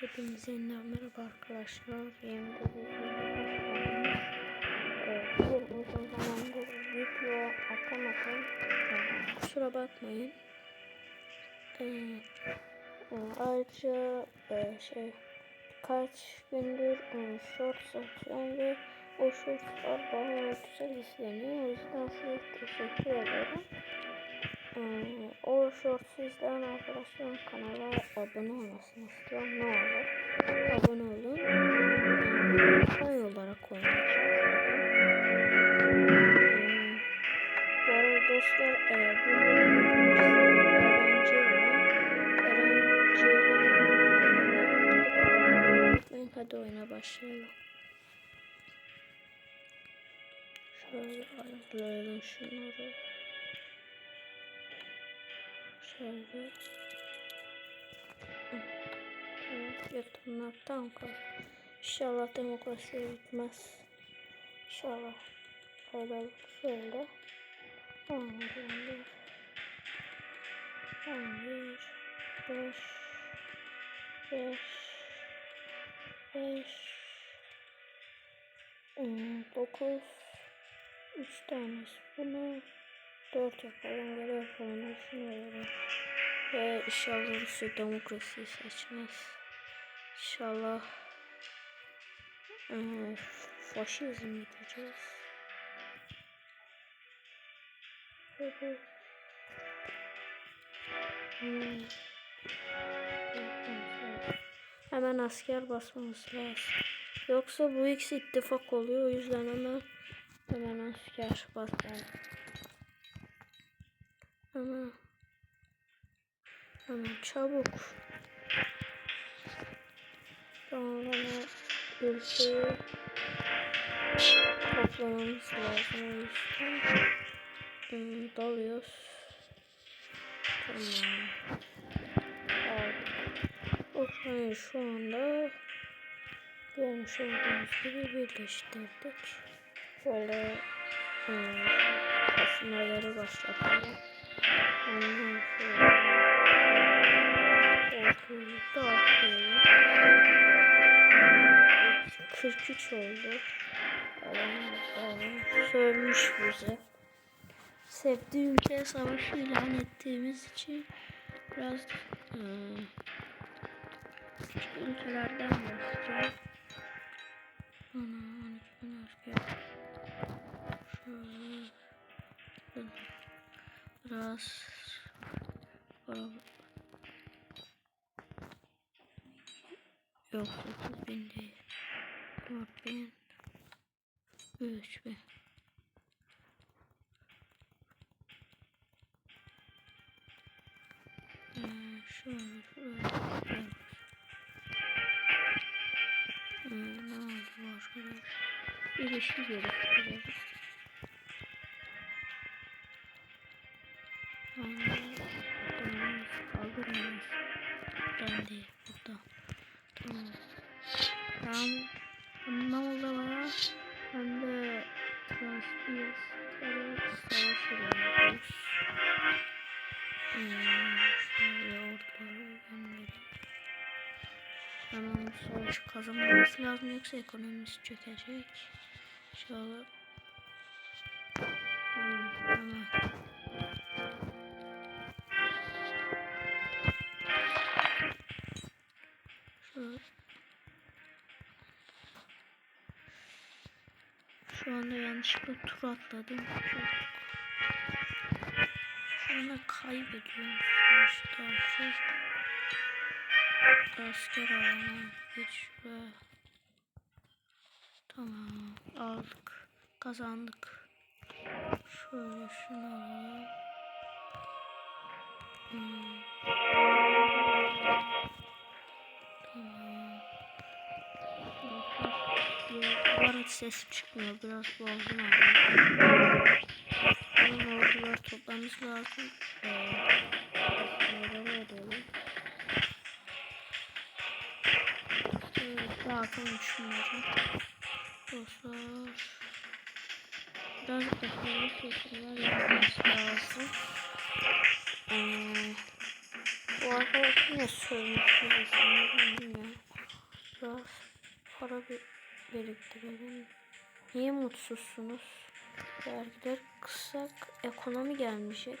Hepinize merhaba arkadaşlar. Yeni bir uzun zamandır video atamadım. Kusura bakmayın. Ee, ayrıca e, şey birkaç gündür e, short atıyorum ve o shortlar bayağı güzel izleniyor. O yüzden size teşekkür ederim. Ee, o shorts'u izleyen arkadaşlarım kanala abone olmasını istiyorum. Ne yatımlar tam kaldı. İnşallah demokrasi bitmez. İnşallah. Şöyle şöyle. 11, 11, 5, 5, 5, 9, 3 tanesi bunu 4 yapalım, geri yapalım, düşünüyorum. Ve inşallah Rusya demokrasiyi seçmez. İnşallah e, faşizm gideceğiz. Hemen asker basmamız lazım. Yoksa bu ikisi ittifak oluyor. O yüzden hemen hemen asker basalım. Hemen hemen çabuk. Sonra ülkeyi toplamamız lazım. Hmm, dalıyoruz. Tamam. Ukrayna şu anda görmüş olduğunuz gibi birleştirdik. Şöyle hmm, kasmaları başlatalım. Ondan sonra ortayı dağıtıyorum. 43 oldu. Adam sövmüş bize. Sevdiği ülkeye savaş ilan ettiğimiz için biraz hmm, ülkelerden başlayacağım. Ana, 12 bin asker. Şöyle biraz yok 9 bin değil 4 bin 3 bin ee, şöyle şöyle. Ee, ne oldu arkadaş? İlişki geliştirelim savaşı kazanmamız lazım yoksa ekonomimiz çökecek. İnşallah. Hmm, tamam. Tur atladım. Anda kaybediyorum. Artık. Asker alalım. Geç ve Tamam. Aldık. Kazandık. Şöyle şunu alalım. Hmm. Arada ses çıkmıyor. Biraz boğazım ağrıyor. Bunun orduları toplamamız lazım. Ee, neler edelim? Evet, dağıtalım şunları. Dostlar. Biraz akıllı seçimler yapmamız lazım. Ee, bu arkadaş yine sövmüş birisini bilmiyorum. para bir biriktirelim. Niye mutsuzsunuz? Vergiler kısak ekonomi gelmeyecek.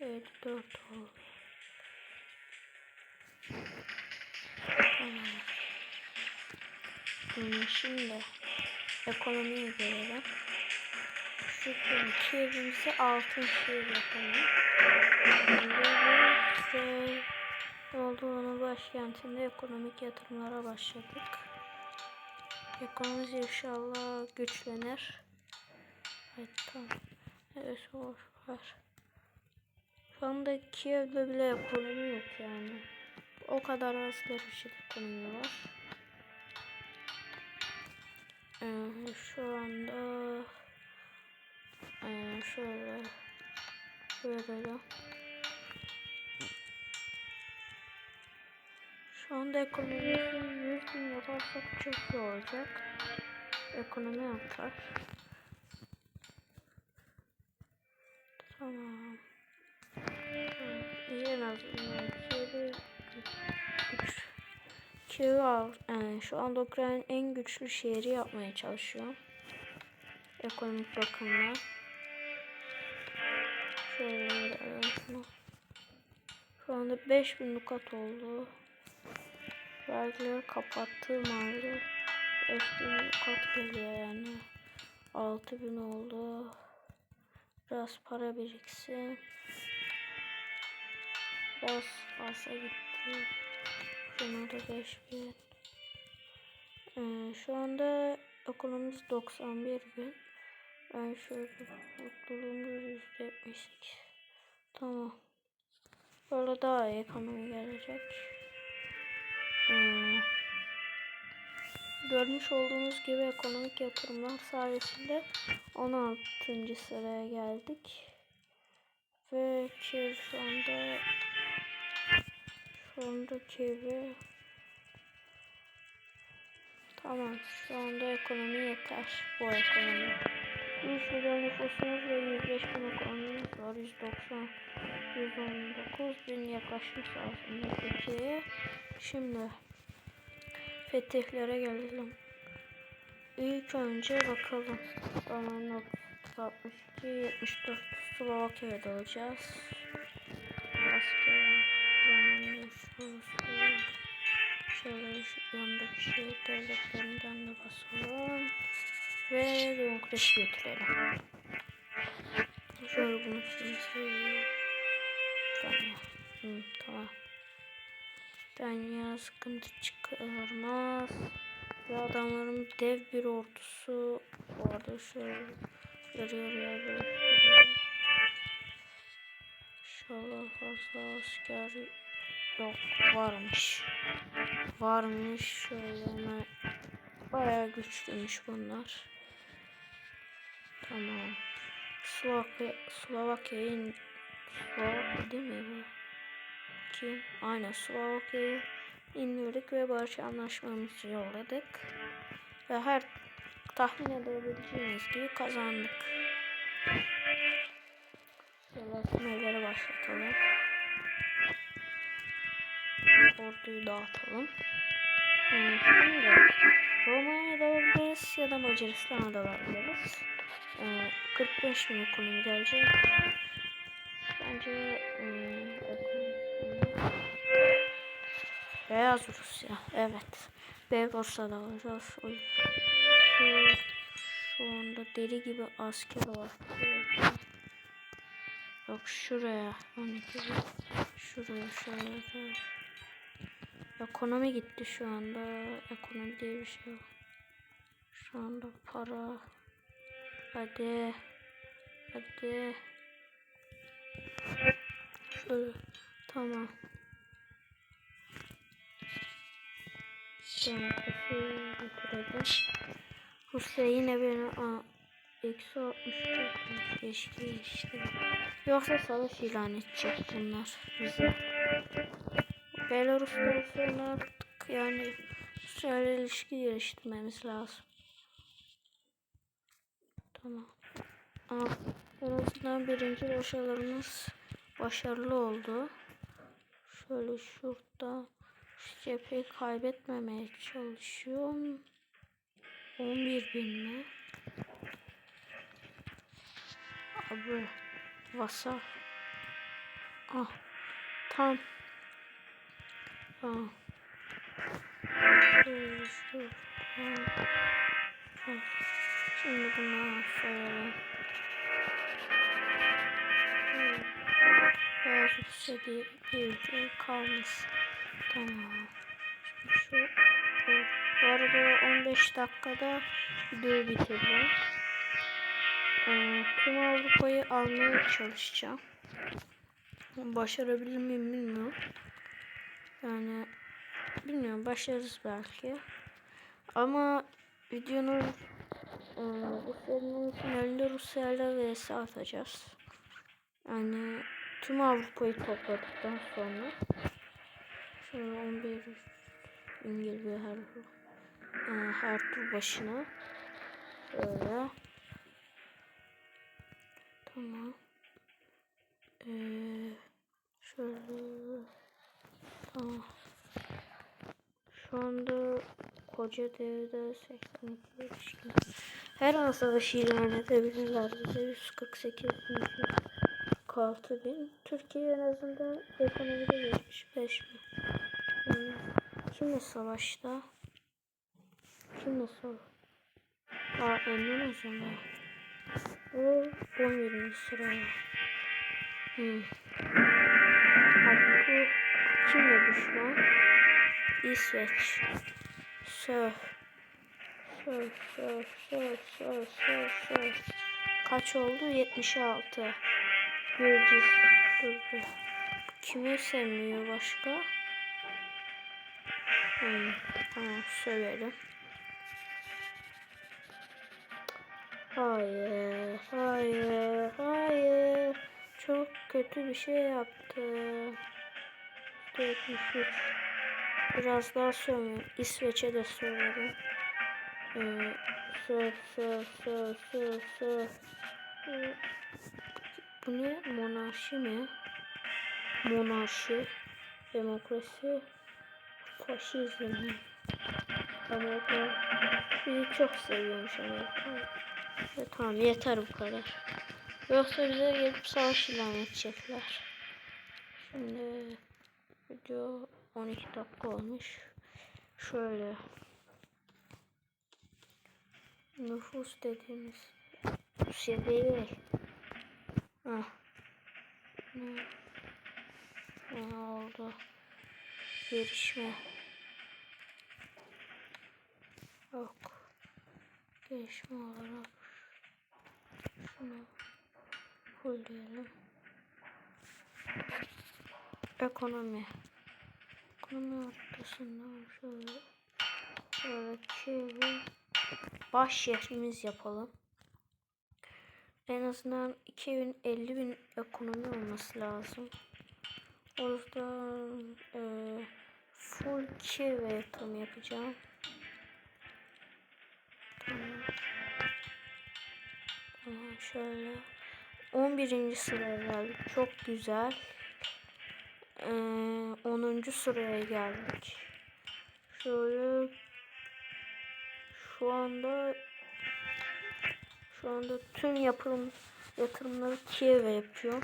Evet dört oldu. Şimdi ekonomiye gelelim. İki evimizi altın şehir yapalım. Ve Moldova'nın başkentinde ekonomik yatırımlara başladık. Ekonomimiz inşallah güçlenir. Evet tamam. Evet boş ver. Şu anda Kiev'de bile ekonomi yok yani. O kadar az derece ekonomi var. Ee, şu anda ee, şöyle böyle Şu anda ekonomimizi 100 bin yaparsak çok iyi olacak. Ekonomi artar. Tamam. İyi en azından. Kievi güç. Yani şu anda Ukrayna'nın en güçlü şehri yapmaya çalışıyor. Ekonomik bakımdan. Şöyle şunu. Şu anda 5000 lukat oldu. Vergileri kapattığım halde 5000 lukat geliyor yani. 6000 oldu. Biraz para biriksin. Biraz fazla gitti. Şuna da 5000. Ee, şu anda ekonomimiz 91 bin. Ben şöyle mutluluğumuz %78. Tamam. Böyle daha iyi ekonomi gelecek. Ee, görmüş olduğunuz gibi ekonomik yatırımlar sayesinde 16. sıraya geldik. Ve Kiev şu anda şu anda Kiev'i Tamam şu anda ekonomi yeter bu ekonomi. 100 milyon nüfusumuz ve 105 bin ekonomimiz var. 190 119 bin yaklaşmış aslında Türkiye'ye. Şimdi fetihlere gelelim. İlk önce bakalım. Zaman 62 74 Slovakya'ya dalacağız. Asker zamanında şu şöyle yandaki şey devletlerinden de basalım. Ve demokrasi götürelim. Şöyle bunu şimdi Tamam. Hı, tamam. Ben sıkıntı çıkarmaz. Ve adamların dev bir ordusu bu arada şöyle yarı yarıya. İnşallah fazla asker yok varmış. Varmış şöyle bayağı güçlüymüş bunlar. Tamam. Slovakya Slovakya'yı Slovakya değil mi bu? Kim? Aynen Slovakya'yı indirdik ve barış anlaşmamızı yolladık. Ve her tahmin edebileceğiniz gibi kazandık. Şöyle başlatalım. Orduyu dağıtalım. Roma'ya dalabiliriz ya da Macaristan'a dalabiliriz. Ee, 45 bin ekonomi gelecek. Bence e, Beyaz Rusya. Evet. Beyaz'da alacağız. O Şu, şu anda deli gibi asker var. Yok şuraya. 12 Şuraya şöyle. Ekonomi gitti şu anda. Ekonomi diye bir şey yok. Şu anda para. Hadi. Hadi. Şöyle. Tamam. Götürelim. Rusya yine beni aa, eksi 60 çok keşke işte. Yoksa savaş ilan edecek bunlar bize. Belarus'ta sonra artık yani Rusya'yla ilişki geliştirmemiz lazım. Tamam. Aa, En azından birinci başarımız başarılı oldu. Şöyle şurada şu cepheyi kaybetmemeye çalışıyorum. 11 bin mi? Abi vasal. Ah tam. Tamam. Şöyle şurada. Tamam. Şimdi bunu sayalım. Beyaz olsa bir, şey kalmış. Tamam. Şimdi şu bu arada 15 dakikada videoyu bitirdim. Ee, tüm Avrupa'yı almaya çalışacağım. Başarabilir miyim bilmiyorum. Yani bilmiyorum başarırız belki. Ama videonun e, Rusya'nın finalinde Rusya'yla vs atacağız. Yani tüm Avrupa'yı topladıktan sonra şöyle 11 bin geliyor her e, her tur başına. Şöyle. Tamam. Ee, şöyle. Tamam. Şu anda koca devde 82 ilişkin. Her an savaşı ilan edebilirler. Bize 148 bin. 46 bin. Türkiye en azından ekonomide 75 bin. Yani kimle savaşta? Kimle savaş? Aa Endonezya mı? O 11. sıraya. Hmm. Hakkı kimle düşman? İsveç. Söv. Söv, söv, söv, söv, söv, söv. Kaç oldu? 76. Gürciz. Dur bir. Kimi sevmiyor başka? Hmm, tamam söverim. Hayır, hayır, hayır. Çok kötü bir şey yaptı. 73. Biraz daha söyleyeyim. İsveç'e de söylerim. Ee, sor, sor, sor, sor, sor. Ee, bu ne? Monarşi mi? Monarşi. Demokrasi. Faşizm? Amerika. Bizi çok seviyormuş Amerika. E, tamam yeter bu kadar. Yoksa bize gelip savaş ilan edecekler. Şimdi video 12 dakika olmuş. Şöyle nüfus dediğimiz Rusya değil. Ah. Ne? Ne oldu? Gelişme. Yok. Gelişme olarak şunu full diyelim. Ekonomi. Ekonomi ortasından şöyle şöyle çevir. Baş şehrimiz yapalım. En azından 2050 bin ekonomi olması lazım. O yüzden e, full çevre yatırım yapacağım. Tamam. Tamam şöyle. 11. sıraya geldik. Çok güzel. Ee, 10. sıraya geldik. Şöyle şu anda şu anda tüm yapım yatırımları Kiev'e yapıyor.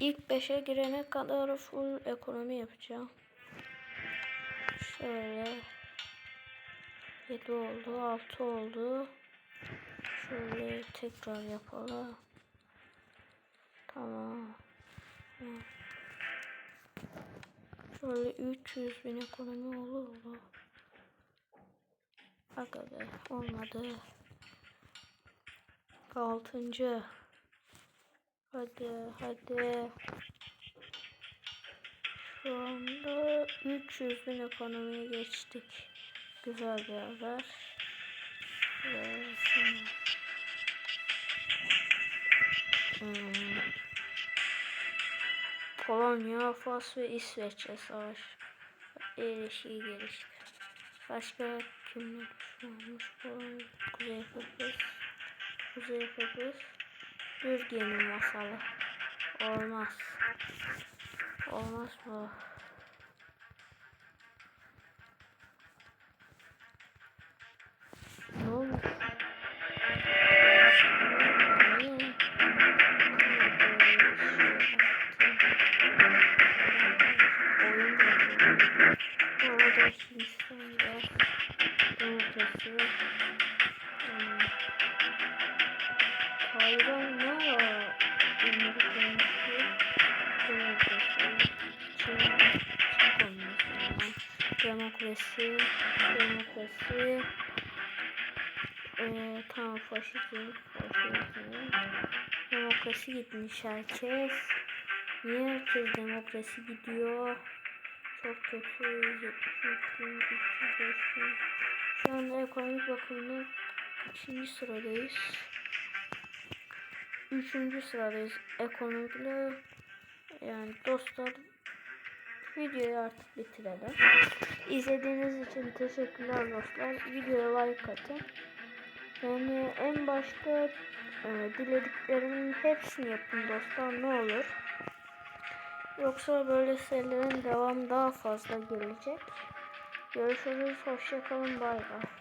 İlk 5'e girene kadar full ekonomi yapacağım. Şöyle 7 oldu, 6 oldu. Şöyle tekrar yapalım. Tamam. Şöyle 300 bin ekonomi olur mu? Be olmadı. Altıncı. Hadi hadi. Şu anda 300 bin ekonomiye geçtik. Güzel bir haber. Hmm. Polonya, Fas ve İsveç'e savaş. İlişki gelişti. Başka kimler düşmanmış? Polonya, Kuzey Kıbrıs. Kuzey Kıbrıs. Düz giyinin masalı. Olmaz. Olmaz bu. Ne olmuş? Orada Hindistan'da demokrasi hmm, demokrasi ee, tamam faşizm demokrasi gitmiş herkes niye herkes demokrasi gidiyor çok kötü 73 bin 305 bin şu anda ekonomik bakımdan kaçıncı sıradayız üçüncü sıradayız ekonomikle yani dostlar videoyu artık bitirelim İzlediğiniz için teşekkürler dostlar videoya like atın yani en başta e, dilediklerimin hepsini yapın dostlar ne olur. Yoksa böyle serilerin devam daha fazla gelecek. Görüşürüz. Hoşçakalın. Bay bay.